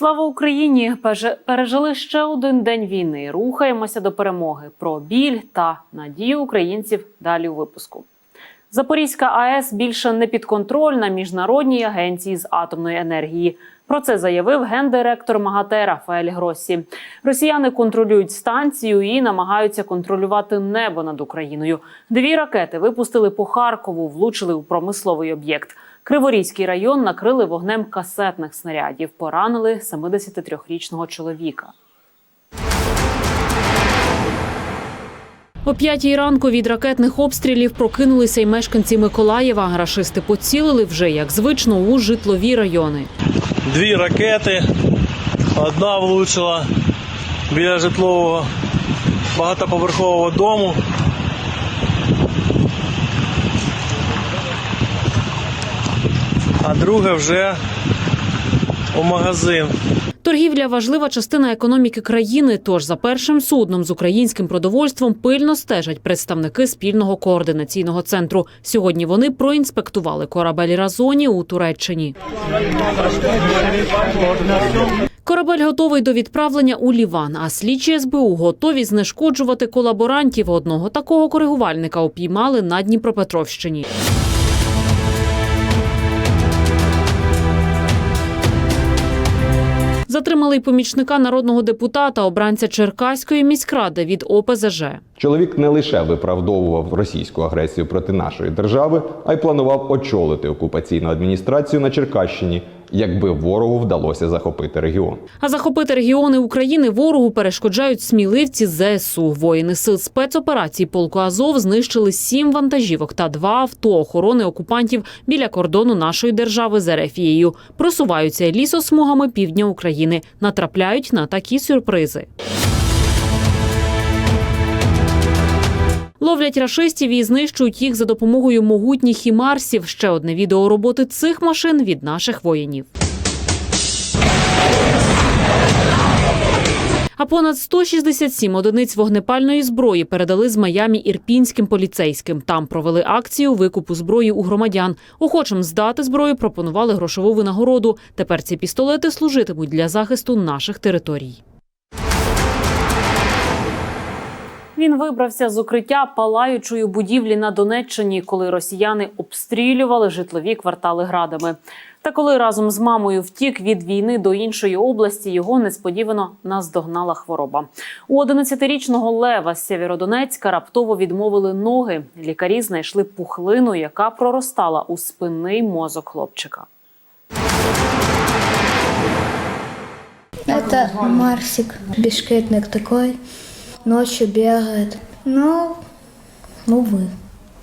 Слава Україні! Пережили ще один день війни. Рухаємося до перемоги. Про біль та надію українців далі у випуску. Запорізька АЕС більше не підконтрольна міжнародній агенції з атомної енергії. Про це заявив гендиректор МАГАТЕ Рафаель Гросі. Росіяни контролюють станцію і намагаються контролювати небо над Україною. Дві ракети випустили по Харкову, влучили у промисловий об'єкт. Криворізький район накрили вогнем касетних снарядів. Поранили 73-річного чоловіка. О п'ятій ранку від ракетних обстрілів прокинулися й мешканці Миколаєва. Рашисти поцілили вже як звично у житлові райони. Дві ракети. Одна влучила біля житлового багатоповерхового дому. А друга вже у магазин. Торгівля важлива частина економіки країни. Тож за першим судном з українським продовольством пильно стежать представники спільного координаційного центру. Сьогодні вони проінспектували корабель Разоні у Туреччині. Корабель готовий до відправлення у Ліван, а слідчі СБУ готові знешкоджувати колаборантів. Одного такого коригувальника упіймали на Дніпропетровщині. Затримали й помічника народного депутата, обранця Черкаської міськради від ОПЗЖ. Чоловік не лише виправдовував російську агресію проти нашої держави, а й планував очолити окупаційну адміністрацію на Черкащині, якби ворогу вдалося захопити регіон. А захопити регіони України ворогу перешкоджають сміливці ЗСУ. Воїни сил спецоперації полку Азов знищили сім вантажівок та два авто охорони окупантів біля кордону нашої держави з Ерефією. Просуваються лісосмугами півдня України. Натрапляють на такі сюрпризи. Ловлять рашистів і знищують їх за допомогою могутніх хімарсів. Ще одне відео роботи цих машин від наших воїнів. А понад 167 одиниць вогнепальної зброї передали з Майамі ірпінським поліцейським. Там провели акцію викупу зброї у громадян. Охочим здати зброю пропонували грошову винагороду. Тепер ці пістолети служитимуть для захисту наших територій. Він вибрався з укриття палаючої будівлі на Донеччині, коли росіяни обстрілювали житлові квартали градами. Та коли разом з мамою втік від війни до іншої області, його несподівано наздогнала хвороба. У 11-річного Лева з Сєвєродонецька раптово відмовили ноги. Лікарі знайшли пухлину, яка проростала у спинний мозок хлопчика. Это Марсик, бешкетник такой, ночью бегает. Ну, увы.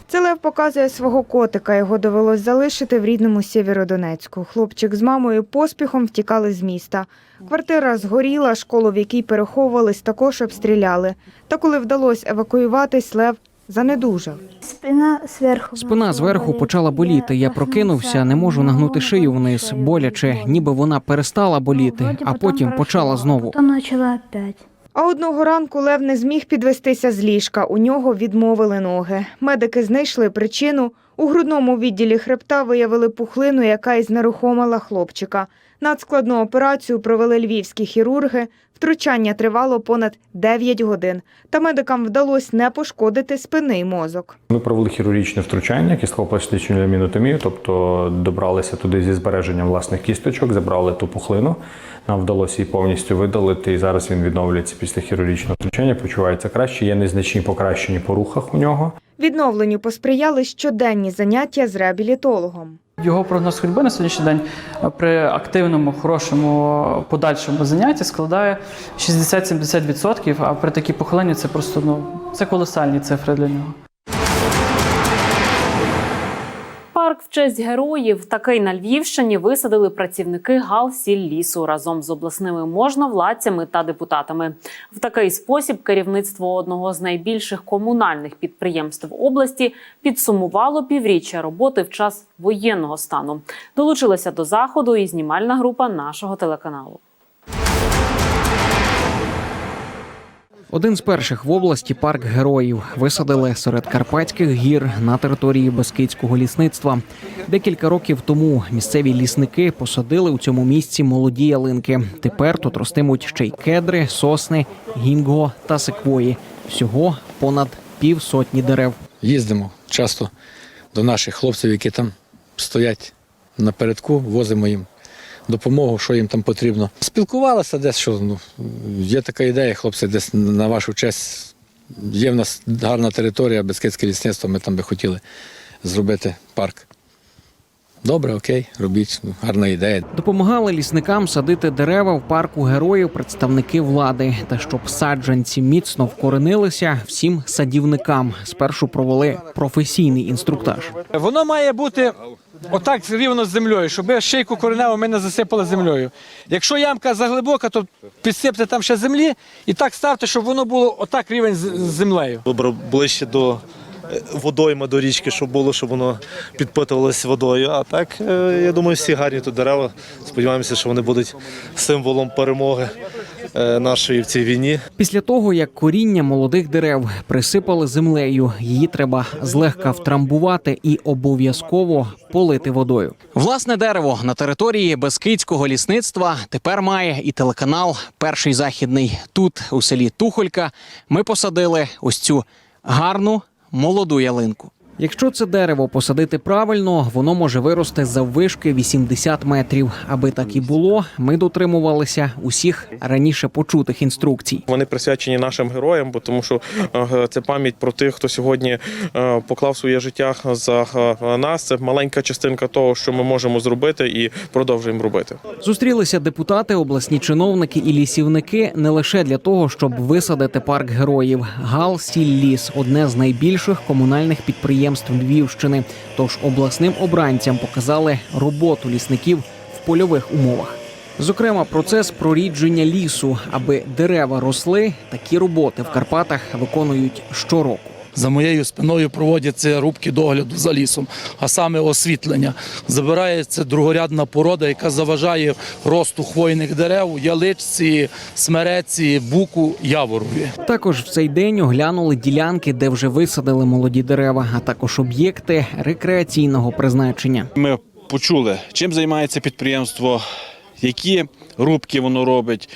Це Лев показує свого котика. Його довелось залишити в рідному Сєвєродонецьку. Хлопчик з мамою поспіхом втікали з міста. Квартира згоріла, школу, в якій переховувались, також обстріляли. Та коли вдалося евакуюватись, Лев занедужав. Спина сверху. Спина зверху почала боліти. Я прокинувся, не можу нагнути шию вниз, боляче, ніби вона перестала боліти, а потім почала знову. Потом начала опять. А одного ранку Лев не зміг підвестися з ліжка. У нього відмовили ноги. Медики знайшли причину. У грудному відділі хребта виявили пухлину, яка й знерухомила хлопчика. Надскладну операцію провели львівські хірурги. Втручання тривало понад 9 годин. Та медикам вдалося не пошкодити спинний мозок. Ми провели хірургічне втручання, кістково-пластичну ламінотомію, тобто добралися туди зі збереженням власних кісточок, забрали ту пухлину. Нам вдалося її повністю видалити, і зараз він відновлюється після хірургічного втручання, почувається краще. Є незначні покращення по рухах у нього. Відновленню посприяли щоденні заняття з реабілітологом. Його прогноз ходьби на сьогоднішній день при активному, хорошому подальшому занятті складає 60-70%, а при такій похиленні це просто ну це колосальні цифри для нього. Парк в честь героїв такий на Львівщині висадили працівники Галсіллісу разом з обласними можновладцями та депутатами. В такий спосіб керівництво одного з найбільших комунальних підприємств області підсумувало півріччя роботи в час воєнного стану. Долучилася до заходу і знімальна група нашого телеканалу. Один з перших в області парк героїв висадили серед карпатських гір на території Бескидського лісництва. Декілька років тому місцеві лісники посадили у цьому місці молоді ялинки. Тепер тут ростимуть ще й кедри, сосни, гінго та секвої. Всього понад півсотні дерев. Їздимо часто до наших хлопців, які там стоять напередку, возимо їм допомогу, що їм там потрібно. Спілкувалися десь, що ну, є така ідея, хлопці, десь на вашу честь. Є в нас гарна територія, Бескидське лісництво, ми там би хотіли зробити парк. Добре, окей, робіть, ну, гарна ідея. Допомагали лісникам садити дерева в парку героїв представники влади. Та щоб саджанці міцно вкоренилися, всім садівникам спершу провели професійний інструктаж. Воно має бути отак рівно з землею, щоб шийку кореневу ми не засипали землею. Якщо ямка заглибока, то підсипте там ще землі і так ставте, щоб воно було отак рівень з з землею. Добре, ближче до е, водойми, до річки, щоб було, щоб воно підпитувалося водою. А так, е, я думаю, всі гарні тут дерева. Сподіваємося, що вони будуть символом перемоги нашої в цій війні. Після того, як коріння молодих дерев присипали землею, її треба злегка втрамбувати і обов'язково полити водою. Власне дерево на території Бескидського лісництва тепер має і телеканал Перший західний. Тут у селі Тухолька ми посадили ось цю гарну молоду ялинку. Якщо це дерево посадити правильно, воно може вирости заввишки 80 метрів. Аби так і було, ми дотримувалися усіх раніше почутих інструкцій. Вони присвячені нашим героям, бо тому що е, це пам'ять про тих, хто сьогодні е, поклав своє життя за е, нас. Це маленька частинка того, що ми можемо зробити, і продовжуємо робити. Зустрілися депутати, обласні чиновники і лісівники не лише для того, щоб висадити парк героїв. Гал Сілліс одне з найбільших комунальних підприємств Львівщини. Тож обласним обранцям показали роботу лісників в польових умовах. Зокрема, процес прорідження лісу, аби дерева росли, такі роботи в Карпатах виконують щороку. За моєю спиною проводяться рубки догляду за лісом, а саме освітлення. Забирається другорядна порода, яка заважає росту хвойних дерев, яличці, смереці, буку, яворові. Також в цей день оглянули ділянки, де вже висадили молоді дерева, а також об'єкти рекреаційного призначення. Ми почули, чим займається підприємство, які рубки воно робить,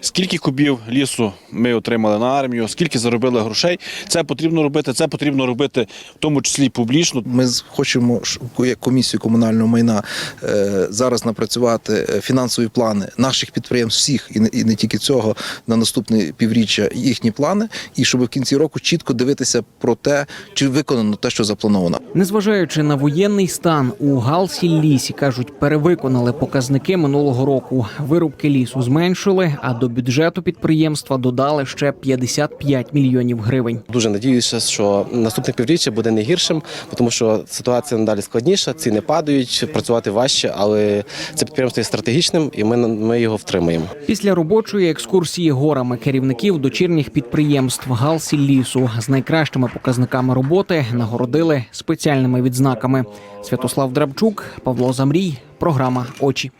скільки кубів лісу ми отримали на армію, скільки заробили грошей. Це потрібно робити. Це потрібно робити в тому числі і публічно. Ми з- хочемо як комісію комунального майна е, зараз напрацювати е, фінансові плани наших підприємств, всіх і не, і не тільки цього на наступне півріччя їхні плани, і щоб в кінці року чітко дивитися про те, чи виконано те, що заплановано. Незважаючи на воєнний стан, у Галсіллісі кажуть, перевиконали показники минулого року. Вирубки лісу зменшили, а до бюджету підприємства додали ще 55 мільйонів гривень. Дуже надіюся, що наступне півріччя буде не гіршим, тому що ситуація надалі складніша, ціни падають, працювати важче, але це підприємство є стратегічним, і ми, ми його втримаємо. Після робочої екскурсії горами керівників дочірніх підприємств Галсіллісу з найкращими показниками роботи нагородили спеціальними відзнаками. Святослав Драбчук, Павло Замрій, програма Очі.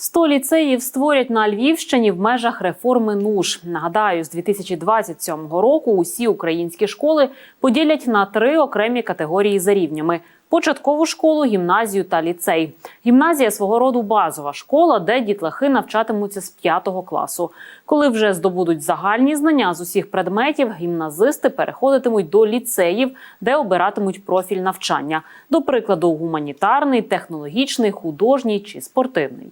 100 ліцеїв створять на Львівщині в межах реформи НУШ. Нагадаю, з 2027 року усі українські школи поділять на три окремі категорії за рівнями: початкову школу, гімназію та ліцей. Гімназія свого роду базова школа, де дітлахи навчатимуться з 5 класу. Коли вже здобудуть загальні знання з усіх предметів, гімназисти переходитимуть до ліцеїв, де обиратимуть профіль навчання, до прикладу, гуманітарний, технологічний, художній чи спортивний.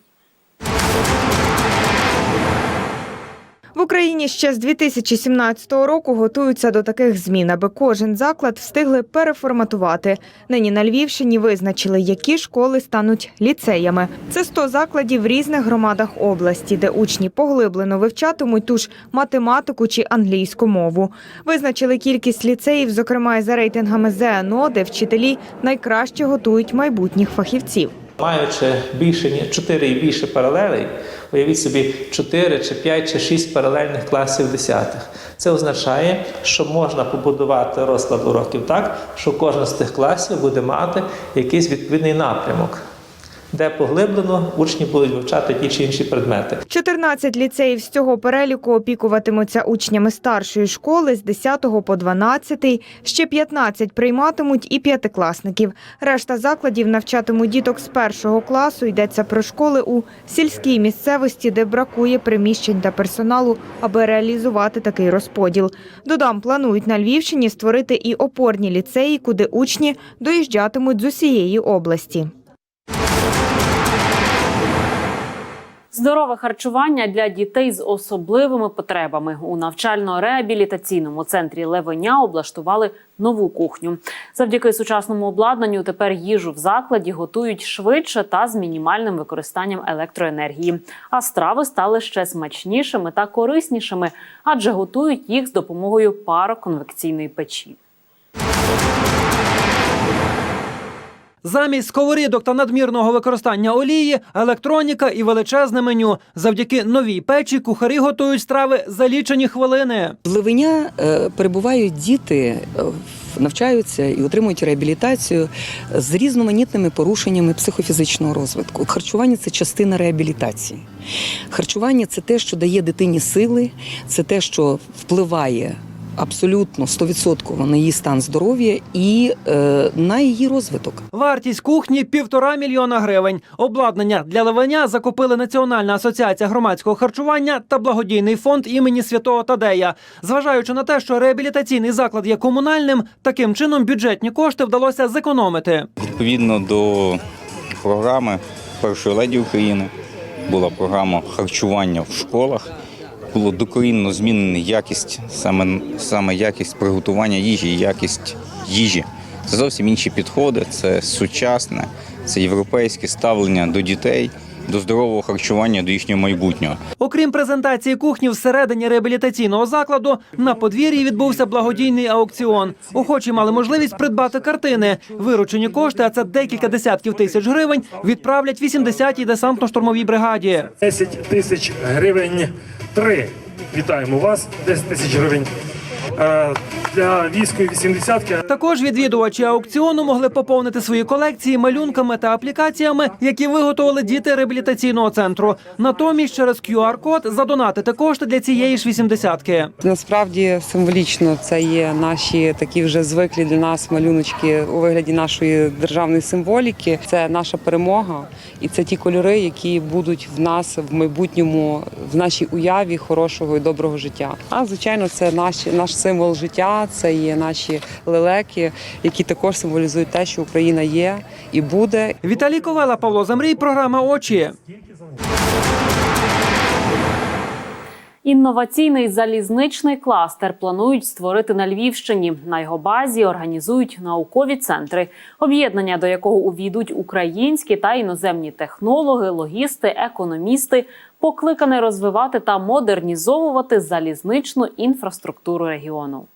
В Україні ще з 2017 року готуються до таких змін, аби кожен заклад встигли переформатувати. Нині на Львівщині визначили, які школи стануть ліцеями. Це 100 закладів в різних громадах області, де учні поглиблено вивчатимуть ту ж математику чи англійську мову. Визначили кількість ліцеїв, зокрема і за рейтингами ЗНО, де вчителі найкраще готують майбутніх фахівців. Маючи більше ніж 4 і більше паралелей, уявіть собі 4 чи 5 чи 6 паралельних класів десятих. Це означає, що можна побудувати розклад уроків так, що кожен з тих класів буде мати якийсь відповідний напрямок. Де поглиблено учні будуть вивчати ті чи інші предмети. 14 ліцеїв з цього переліку опікуватимуться учнями старшої школи з 10 по 12, ще 15 прийматимуть і п'ятикласників. Решта закладів навчатимуть діток з першого класу. Йдеться про школи у сільській місцевості, де бракує приміщень та персоналу, аби реалізувати такий розподіл. Додам, планують на Львівщині створити і опорні ліцеї, куди учні доїжджатимуть з усієї області. Здорове харчування для дітей з особливими потребами у навчально-реабілітаційному центрі Левеня облаштували нову кухню. Завдяки сучасному обладнанню тепер їжу в закладі готують швидше та з мінімальним використанням електроенергії. А страви стали ще смачнішими та кориснішими, адже готують їх з допомогою пароконвекційної печі. Замість сковорідок та надмірного використання олії, електроніка і величезне меню. Завдяки новій печі кухарі готують страви за лічені хвилини. В Левеня е, перебувають діти, е, навчаються і отримують реабілітацію з різноманітними порушеннями психофізичного розвитку. Харчування це частина реабілітації. Харчування це те, що дає дитині сили, це те, що впливає. Абсолютно 100% на її стан здоров'я і е, на її розвиток. Вартість кухні півтора мільйона гривень. Обладнання для левеня закупили Національна асоціація громадського харчування та благодійний фонд імені святого Тадея. Зважаючи на те, що реабілітаційний заклад є комунальним, таким чином бюджетні кошти вдалося зекономити. Відповідно до програми першої леді України була програма харчування в школах. Було докорінно змінена якість, саме, саме якість приготування їжі якість їжі. Це зовсім інші підходи, це сучасне, це європейське ставлення до дітей, до здорового харчування, до їхнього майбутнього. Окрім презентації кухні всередині реабілітаційного закладу, на подвір'ї відбувся благодійний аукціон. Охочі мали можливість придбати картини. Виручені кошти, а це декілька десятків тисяч гривень, відправлять 80-й десантно-штурмовій бригаді. 10 тисяч гривень три. Вітаємо вас. 10 тисяч гривень. Е, Для військової 80-ки Також відвідувачі аукціону могли поповнити свої колекції малюнками та аплікаціями, які виготовили діти реабілітаційного центру. Натомість через QR-код задонатити кошти для цієї ж 80-ки. Насправді символічно це є наші такі вже звиклі для нас малюночки у вигляді нашої державної символіки. Це наша перемога, і це ті кольори, які будуть в нас в майбутньому, в нашій уяві хорошого і доброго життя. А звичайно, це наш, наш символ життя, це є наші лелеки, які також символізують те, що Україна є і буде. Віталій Ковела, Павло Замрій, програма Очі. Інноваційний залізничний кластер планують створити на Львівщині. На його базі організують наукові центри, об'єднання до якого увійдуть українські та іноземні технологи, логісти, економісти, покликане розвивати та модернізовувати залізничну інфраструктуру регіону.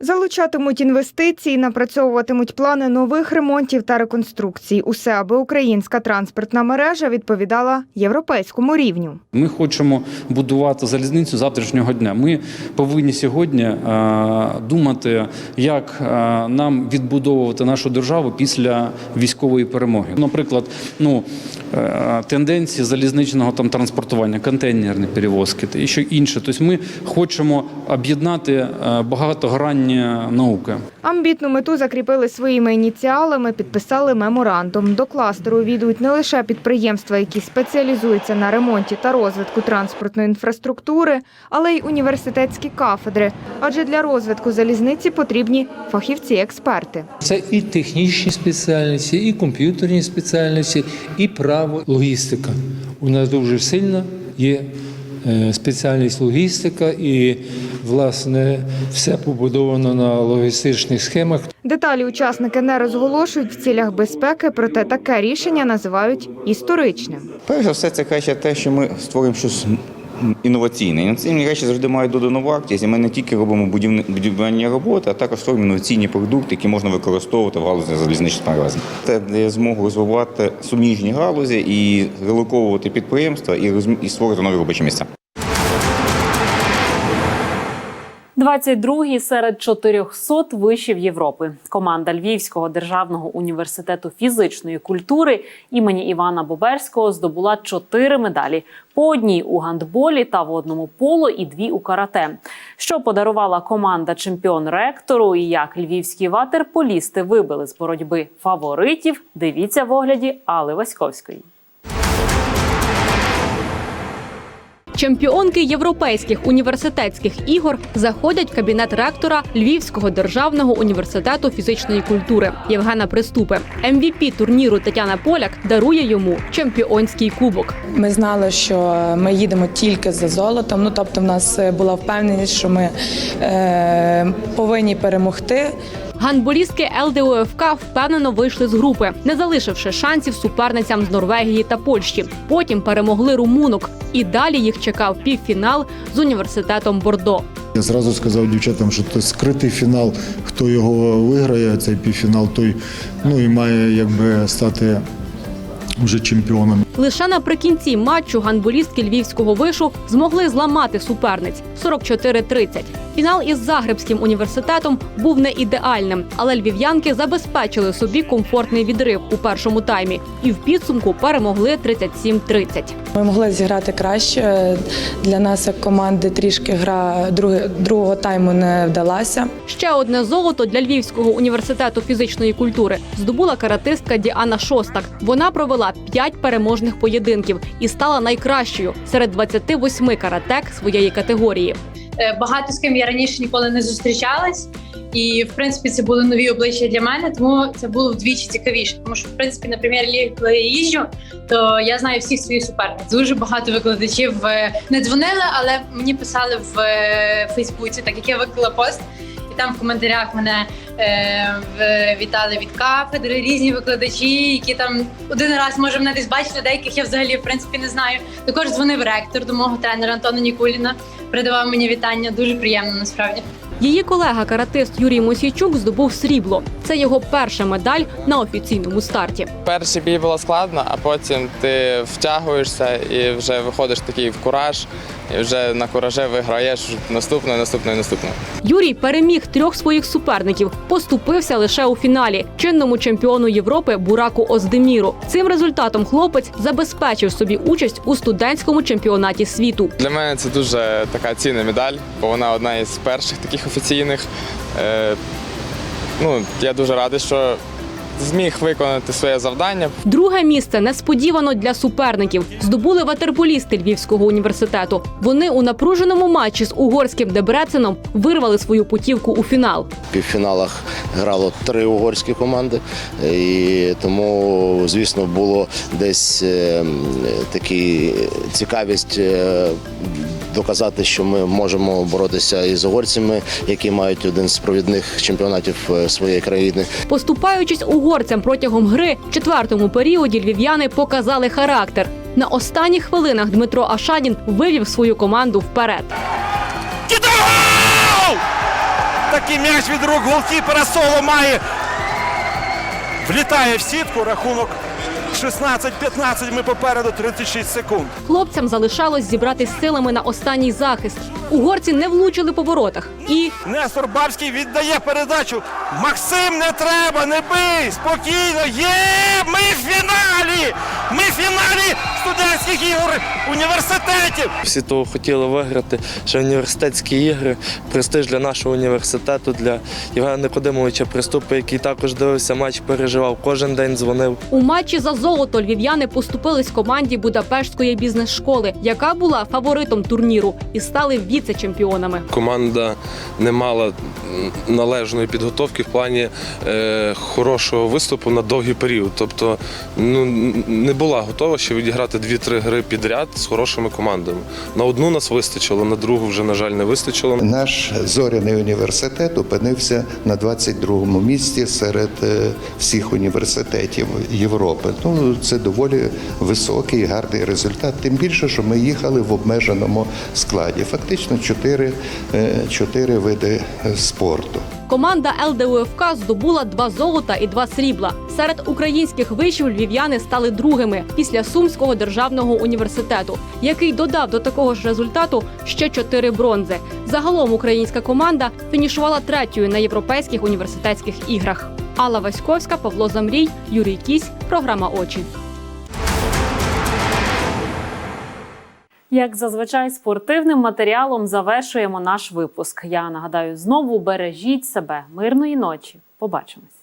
Залучатимуть інвестиції, напрацьовуватимуть плани нових ремонтів та реконструкцій. Усе, аби українська транспортна мережа відповідала європейському рівню. Ми хочемо будувати залізницю завтрашнього дня. Ми повинні сьогодні е, думати, як е, нам відбудовувати нашу державу після військової перемоги. Наприклад, ну е, тенденції залізничного там транспортування, контейнерні перевозки та і що інше. Тобто ми хочемо об'єднати е, багатогранні науки. Амбітну мету закріпили своїми ініціалами, підписали меморандум. До кластеру увійдуть не лише підприємства, які спеціалізуються на ремонті та розвитку транспортної інфраструктури, але й університетські кафедри. Адже для розвитку залізниці потрібні фахівці-експерти. Це і технічні спеціальності, і комп'ютерні спеціальності, і право логістика. У нас дуже сильно є спеціальність логістика, і власне все побудовано на логістичних схемах. Деталі учасники не розголошують в цілях безпеки, проте таке рішення називають історичним. Перш за все, це краще те, що ми створюємо щось інноваційне. Інноваційні речі завжди мають додану вартість, і ми не тільки робимо будівельні роботи, а також створюємо інноваційні продукти, які можна використовувати в галузі залізничних перевезень. Це дає змогу розвивати суміжні галузі і релоковувати підприємства і створити нові робочі місця. 22-й серед 400 вишів Європи. Команда Львівського державного університету фізичної культури імені Івана Боберського здобула чотири медалі: по одній у гандболі та водному поло і дві у карате. Що подарувала команда чемпіон ректору і як львівські ватерполісти вибили з боротьби фаворитів. Дивіться в огляді Али Васьковської. Чемпіонки європейських університетських ігор заходять в кабінет ректора Львівського державного університету фізичної культури Євгена Приступи. МВП турніру Тетяна Поляк дарує йому чемпіонський кубок. Ми знали, що ми їдемо тільки за золотом. Ну тобто, в нас була впевненість, що ми е, повинні перемогти. Гандболістки ЛДУФК впевнено вийшли з групи, не залишивши шансів суперницям з Норвегії та Польщі. Потім перемогли румунок, і далі їх чекав півфінал з університетом Бордо. Я зразу сказав дівчатам, що це скритий фінал. Хто його виграє, цей півфінал, той ну і має якби стати вже чемпіоном. Лише наприкінці матчу гандболістки львівського вишу змогли зламати суперниць 44-30. Фінал із Загребським університетом був не ідеальним, але львів'янки забезпечили собі комфортний відрив у першому таймі і в підсумку перемогли 37-30. Ми могли зіграти краще. Для нас, як команди, трішки гра другого тайму не вдалася. Ще одне золото для Львівського університету фізичної культури здобула каратистка Діана Шостак. Вона провела п'ять переможних поєдинків і стала найкращою серед 28 каратек своєї категорії. Е, Багато з ким я раніше ніколи не зустрічалась, і в принципі це були нові обличчя для мене, тому це було вдвічі цікавіше. Тому що в принципі на прем'єр-лігі, коли я їжджу, то я знаю всіх своїх суперниць. Дуже багато викладачів е, не дзвонили, але мені писали в е, Фейсбуці, так як я виклала пост. Там в коментарях мене е, вітали від кафедри, різні викладачі, які там один раз може мене десь бачили, деяких я взагалі в принципі не знаю. Також дзвонив ректор до мого тренера Антона Нікуліна, передавав мені вітання. Дуже приємно насправді. Її колега каратист Юрій Мосійчук здобув срібло. Це його перша медаль на офіційному старті. Перший бій було складно, а потім ти втягуєшся і вже виходиш такий в кураж, і вже на куражі виграєш наступне, наступне, наступне. Юрій переміг трьох своїх суперників, поступився лише у фіналі чинному чемпіону Європи Бураку Оздеміру. Цим результатом хлопець забезпечив собі участь у студентському чемпіонаті світу. Для мене це дуже така цінна медаль, бо вона одна із перших таких офіційних. Е, ну, я дуже радий, що зміг виконати своє завдання. Друге місце несподівано для суперників. Здобули ватерполісти Львівського університету. Вони у напруженому матчі з угорським Дебреценом вирвали свою путівку у фінал. В півфіналах грало три угорські команди, і тому, звісно, було десь е, такі цікавість. Доказати, що ми можемо боротися із угорцями, які мають один з провідних чемпіонатів е, своєї країни. Поступаючись угорцям протягом гри, в четвертому періоді львів'яни показали характер. На останніх хвилинах Дмитро Ашанін вивів свою команду вперед. Такий м'яч від рук голкіпера соло має. Влітає в сітку, рахунок 16-15, ми попереду 36 секунд. Хлопцям залишалось зібратись силами на останній захист. Угорці не влучили по воротах. І Нестор Бабський віддає передачу. Максим, не треба, не бий! Спокійно! Є! Ми в фіналі! Ми в фіналі студентських ігор університетів! Всі того хотіли виграти, що університетські ігри, престиж для нашого університету, для Євгена Никодимовича Приступи, який також дивився матч, переживав, кожен день дзвонив. у матчі за золото львів'яни поступились команді Будапештської бізнес-школи, яка була фаворитом турніру, і стали віце-чемпіонами. Команда не мала належної підготовки в плані е, хорошого виступу на довгий період. Тобто ну, не була готова ще відіграти 2-3 гри підряд з хорошими командами. На одну нас вистачило, на другу вже, на жаль, не вистачило. Наш зоряний університет опинився на 22-му місці серед е, всіх університетів Європи. Ну це доволі високий, гарний результат. Тим більше, що ми їхали в обмеженому складі. Фактично чотири, е, чотири види е, спорту. Команда ЛДУФК здобула два золота і два срібла. Серед українських вишів львів'яни стали другими після Сумського державного університету, який додав до такого ж результату ще чотири бронзи. Загалом українська команда фінішувала третьою на європейських університетських іграх. Алла Васьковська, Павло Замрій, Юрій Кісь. Програма Очі. Як зазвичай, спортивним матеріалом завершуємо наш випуск. Я нагадаю знову бережіть себе. Мирної ночі. Побачимось.